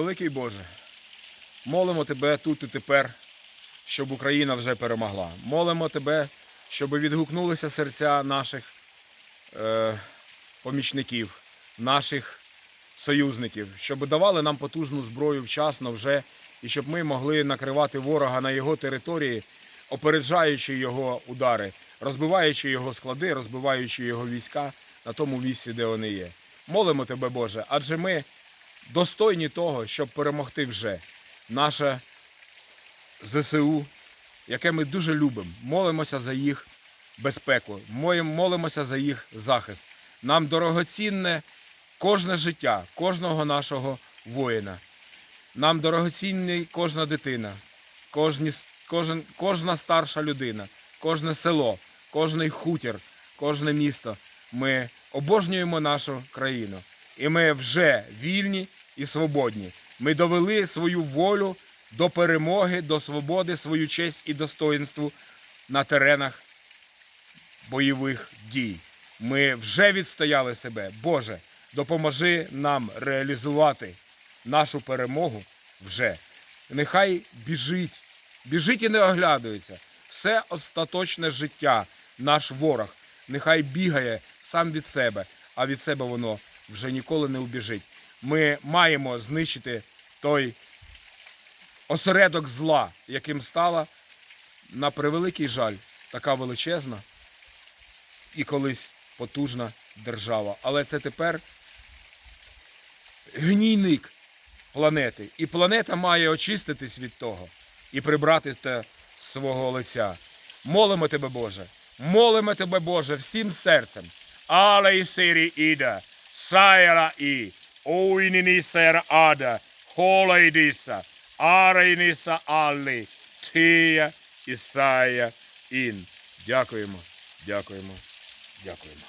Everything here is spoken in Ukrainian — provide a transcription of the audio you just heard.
Великий Боже, молимо Тебе тут і тепер, щоб Україна вже перемогла. Молимо Тебе, щоб відгукнулися серця наших е, помічників, наших союзників, щоб давали нам потужну зброю вчасно вже, і щоб ми могли накривати ворога на його території, опереджаючи його удари, розбиваючи його склади, розбиваючи його війська на тому місці, де вони є. Молимо Тебе, Боже, адже ми достойні того, щоб перемогти вже наше ЗСУ, яке ми дуже любимо. Молимося за їх безпеку, молимося за їх захист. Нам дорогоцінне кожне життя, кожного нашого воїна. Нам дорогоцінний кожна дитина, кожні, кожен, кожна старша людина, кожне село, кожний хутір, кожне місто. Ми обожнюємо нашу країну. І ми вже вільні і свободні. Ми довели свою волю до перемоги, до свободи, свою честь і достоинству на теренах бойових дій. Ми вже відстояли себе. Боже, допоможи нам реалізувати нашу перемогу вже. Нехай біжить, біжить і не оглядується. Все остаточне життя, наш ворог, нехай бігає сам від себе, а від себе воно вже ніколи не убіжить. Ми маємо знищити той осередок зла, яким стала, на превеликий жаль, така величезна і колись потужна держава. Але це тепер гнійник планети. І планета має очиститись від того і прибрати те свого лиця. Молимо тебе, Боже, молимо тебе, Боже, всім серцем. Але і сирі іда, сайра і, ойніні сера ада, хола ідіса, ара ініса аллі, тія Ісая ін. Дякуємо, дякуємо, дякуємо.